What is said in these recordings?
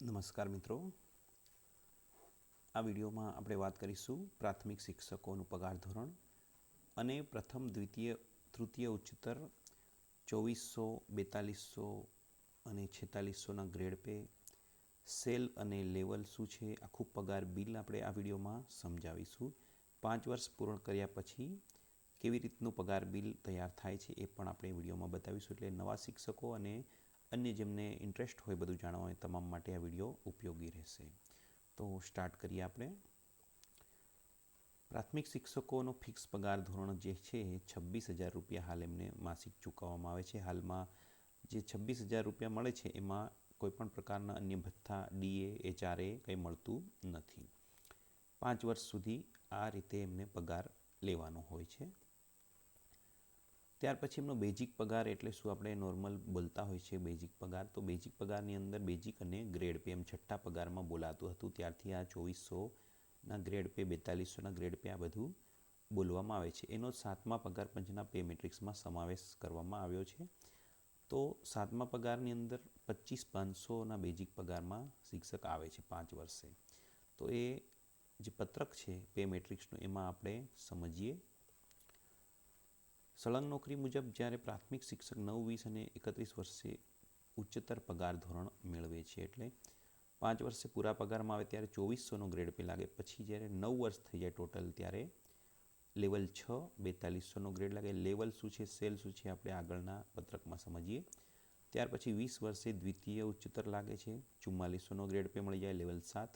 નમસ્કાર મિત્રો. આ વિડીયોમાં આપણે વાત કરીશું પ્રાથમિક શિક્ષકોનું પગાર ધોરણ અને પ્રથમ, દ્વિતીય, તૃતીય ઉચ્ચતર ચોવીસો, બેતાલીસો અને છેતાલીસોના ગ્રેડ પે સેલ અને લેવલ શું છે, આખું પગાર બિલ આપણે આ વિડીયોમાં સમજાવીશું. પાંચ વર્ષ પૂર્ણ કર્યા પછી કેવી રીતનું પગાર બિલ તૈયાર થાય છે એ પણ આપણે વિડીયોમાં બતાવીશું. એટલે નવા શિક્ષકો અને અન્ય જેમને ઇન્ટરેસ્ટ હોય બધું જાણવા હોય તમામ માટે આ વીડિયો ઉપયોગી રહેશે. તો સ્ટાર્ટ કરીએ આપણે. પ્રાથમિક શિક્ષકોનો ફિક્સ પગાર ધોરણ જે છે એ છવ્વીસ હજાર રૂપિયા હાલ એમને માસિક ચૂકવવામાં આવે છે. હાલમાં જે છવ્વીસ હજાર રૂપિયા મળે છે એમાં કોઈપણ પ્રકારના અન્ય ભથ્થા ડીએ એચઆરએ કંઈ મળતું નથી. પાંચ વર્ષ સુધી આ રીતે એમને પગાર લેવાનો હોય છે. ત્યાર પછી એમનો બેઝિક પગાર એટલે શું આપણે નોર્મલ બોલતા હોય છે બેઝિક પગાર, તો બેઝિક પગારની અંદર બેઝિક અને ગ્રેડ પે, એમ છઠ્ઠા પગારમાં બોલાતું હતું. ત્યારથી આ ચોવીસોના ગ્રેડ પે બેતાલીસોના ગ્રેડ પે આ બધું બોલવામાં આવે છે. એનો સાતમા પગાર પંચના પે મેટ્રિક્સમાં સમાવેશ કરવામાં આવ્યો છે. તો સાતમા પગારની અંદર પચીસ પાંચસોના બેઝિક પગારમાં શિક્ષક આવે છે પાંચ વર્ષે. તો એ જે પત્રક છે, પે મેટ્રિક્સનું, એમાં આપણે સમજીએ સળંગ નોકરી મુજબ જ્યારે પ્રાથમિક શિક્ષક નવ, વીસ અને એકત્રીસ વર્ષે ઉચ્ચતર પગાર ધોરણ મેળવે છે એટલે પાંચ વર્ષે પૂરા પગારમાં આવે ત્યારે ચોવીસોનો ગ્રેડ પે લાગે. પછી જ્યારે નવ વર્ષ થઈ જાય ટોટલ ત્યારે લેવલ છ બેતાલીસોનો ગ્રેડ લાગે. લેવલ શું છે? સેલ શું છે? આપણે આગળના પત્રકમાં સમજીએ. ત્યાર પછી વીસ વર્ષે દ્વિતીય ઉચ્ચતર લાગે છે. ચુમ્માલીસોનો ગ્રેડ પે મળી જાય લેવલ સાત.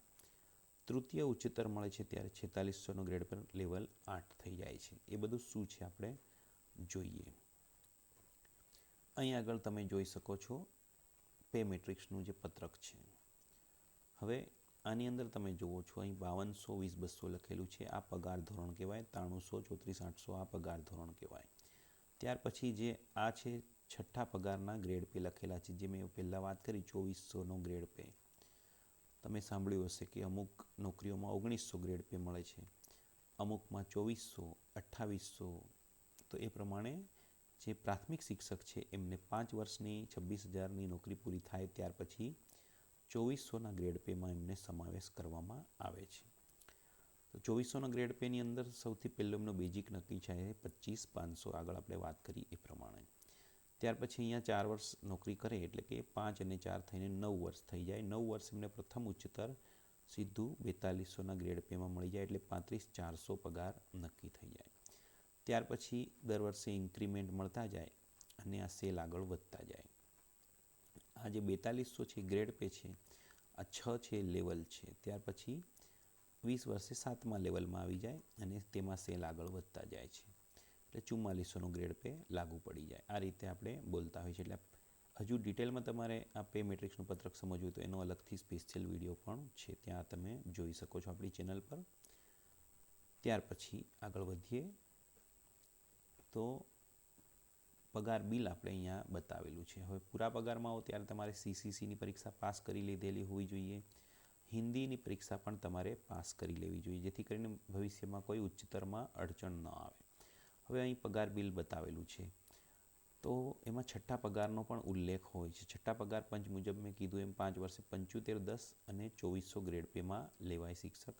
તૃતીય ઉચ્ચતર મળે છે ત્યારે છેતાલીસોનો ગ્રેડ પર લેવલ આઠ થઈ જાય છે. એ બધું શું છે આપણે જોઈએ. અહીં આગળ તમે જોઈ શકો છો પે મેટ્રિક્સનું જે પત્રક છે. હવે આની અંદર તમે જુઓ છો, અહીં બાવનસો વીસ બસો લખેલું છે, આ પગાર ધોરણ કહેવાય, ત્રાણુંસો ચોત્રીસ આઠસો આ પગાર ધોરણ કહેવાય. ત્યાર પછી જે આ છે, છઠ્ઠા પગારના ગ્રેડ પે લખેલા છે, જે મેં પહેલાં વાત કરી ચોવીસોનો ગ્રેડ પે તમે સાંભળ્યું હશે કે અમુક નોકરીઓમાં ઓગણીસો ગ્રેડ પે મળે છે. અમુકમાં ચોવીસો અઠ્ઠાવીસો તો એ પ્રમાણે જે પ્રાથમિક શિક્ષક છે, એમને પાંચ વર્ષની, છવ્વીસ હજારની નોકરી પૂરી થાય ત્યાર પછી ચોવીસોના ગ્રેડ પેમાં એમને સમાવેશ કરવામાં આવે છે. તો ચોવીસોના ગ્રેડ પેની અંદર સૌથી પહેલો એમનો બેઝિક નક્કી છે પચીસ પાંચસો આગળ આપણે વાત કરી એ પ્રમાણે. ત્યાર પછી અહીંયા ચાર વર્ષ નોકરી કરે એટલે કે પાંચ અને ચાર થઈને નવ વર્ષ થઈ જાય. નવ વર્ષ એમને પ્રથમ ઉચ્ચતર સીધું બેતાલીસોના ગ્રેડ પેમાં મળી જાય એટલે પાંત્રીસ ચારસો પગાર નક્કી થઈ જાય. ત્યાર પછી દર વર્ષે ઇન્ક્રીમેન્ટ મળતા જાય અને આ સેલ આગળ વધતા જાય. આ જે બેતાલીસો છે ગ્રેડ પે છે, આ છ છે લેવલ છે. ત્યાર પછી વીસ વર્ષે સાતમા લેવલમાં આવી જાય અને તેમાં સેલ આગળ વધતા જાય છે. એટલે ચુમ્માલીસોનો ગ્રેડ પે લાગુ પડી જાય. આ રીતે આપણે બોલતા હોઈએ છીએ. એટલે હજુ ડિટેલમાં તમારે આ પે મેટ્રિક્સનું પત્રક સમજવું તો એનો અલગથી સ્પેશિયલ વીડિયો પણ છે. ત્યાં તમે જોઈ શકો છો આપણી ચેનલ પર. ત્યાર પછી આગળ વધીએ. તો પગાર બિલ આપણે અહીંયા બતાવેલું છે. હવે પૂરા પગારમાં આવો ત્યારે તમારે સીસીસીની પરીક્ષા પાસ કરી લીધેલી હોવી જોઈએ. હિન્દીની પરીક્ષા પણ તમારે પાસ કરી લેવી જોઈએ, જેથી કરીને ભવિષ્યમાં કોઈ ઉચ્ચતરમાં અડચણ ન આવે. હવે અહીં પગાર બિલ બતાવેલું છે. તો એમાં છઠ્ઠા પગારનો પણ ઉલ્લેખ હોય છે. છઠ્ઠા પગાર પંચ મુજબ મેં કીધું એમ પાંચ વર્ષે પંચોતેર, દસ અને ચોવીસો ગ્રેડ પેમાં લેવાય શિક્ષક.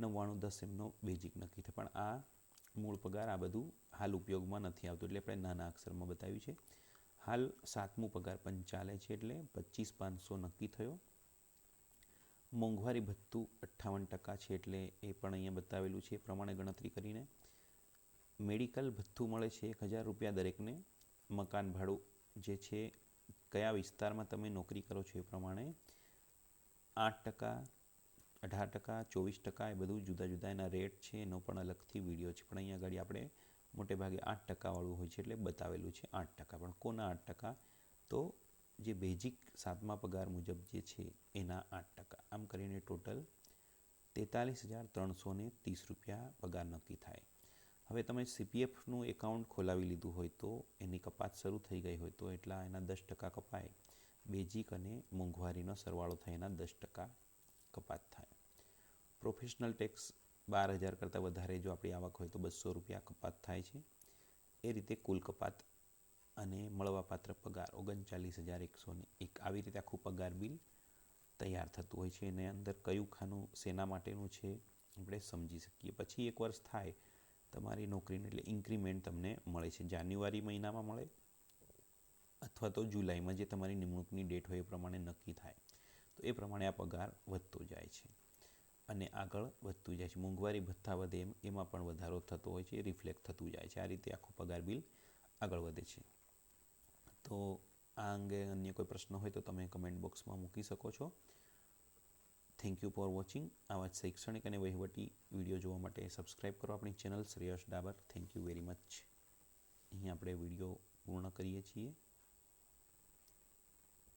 નવ્વાણું, દસ એમનો બેઝિક નક્કી થાય. પણ આ મૂળ પગાર આ બધું હાલ ઉપયોગમાં નથી આવતું એટલે આપણે નાના અક્ષરમાં બતાવ્યું છે. હાલ સાતમું પગાર પંચ છે એટલે પચીસ પાંચસો નક્કી થયો. મોંઘવારી ભથ્થું અઠ્ઠાવન ટકા છે એટલે એ પણ અહીંયા બતાવેલું છે. એ પ્રમાણે ગણતરી કરીને મેડિકલ ભથ્થું મળે છે એક હજાર રૂપિયા દરેકને. મકાન ભાડું જે છે, કયા વિસ્તારમાં તમે નોકરી કરો છો એ પ્રમાણે આઠ ટકા અઢાર ટકા, ચોવીસ ટકા એ બધું જુદા જુદા એના રેટ છે, એનો પણ અલગથી વીડિયો છે. પણ અહીંયા આગળ આપણે મોટે ભાગે આઠ ટકાવાળું હોય છે એટલે બતાવેલું છે આઠ ટકા. પણ કોના આઠ ટકા? તો જે બેઝિક સાતમા પગાર મુજબ જે છે એના આઠ ટકા. આમ કરીને ટોટલ તેતાલીસ હજાર ત્રણસો ત્રીસ રૂપિયા પગાર નક્કી થાય. હવે તમે સીપીએફનું એકાઉન્ટ ખોલાવી લીધું હોય તો એની કપાત શરૂ થઈ ગઈ હોય તો એટલા એના દસ ટકા કપાય. બેઝિક અને મોંઘવારીનો સરવાળો થાય એના દસ ટકા કપાત થાય. પ્રોફેશનલ ટેક્સ બાર હજાર કરતાં વધારે જો આપણી આવક હોય તો બસો રૂપિયા કપાત થાય છે. એ રીતે કુલ કપાત અને મળવાપાત્ર પગાર ઓગણચાલીસ હજાર એકસો ને એક. આવી રીતે આખું પગાર બિલ તૈયાર થતું હોય છે. એને અંદર કયું ખાનું શેના માટેનું છે આપણે સમજી શકીએ. પછી એક વર્ષ થાય તમારી નોકરીને એટલે ઇન્ક્રીમેન્ટ તમને મળે છે. જાન્યુઆરી મહિનામાં મળે અથવા તો જુલાઈમાં જે તમારી નિમણૂકની ડેટ હોય એ પ્રમાણે નક્કી થાય. તો એ પ્રમાણે આ પગાર વધતો જાય છે. અને આગળ વધતું જાય છે. મોંઘવારી, ભથ્થા વધે એમ, એમાં પણ વધારો થતો હોય છે રિફ્લેક્ટ થતું જાય છે. આ રીતે આખું પગાર બિલ આગળ વધે છે. તો આ અંગે અન્ય કોઈ પ્રશ્ન હોય તો તમે કમેન્ટ બોક્સમાં મૂકી શકો છો. થેન્ક યુ ફોર વોચિંગ આવા શૈક્ષણિક અને વહીવટી વીડિયો જોવા માટે સબસ્ક્રાઈબ કરો આપણી channel Shreyas Dabar. Thank you very much અહીં આપણે વીડિયો પૂર્ણ કરીએ છીએ.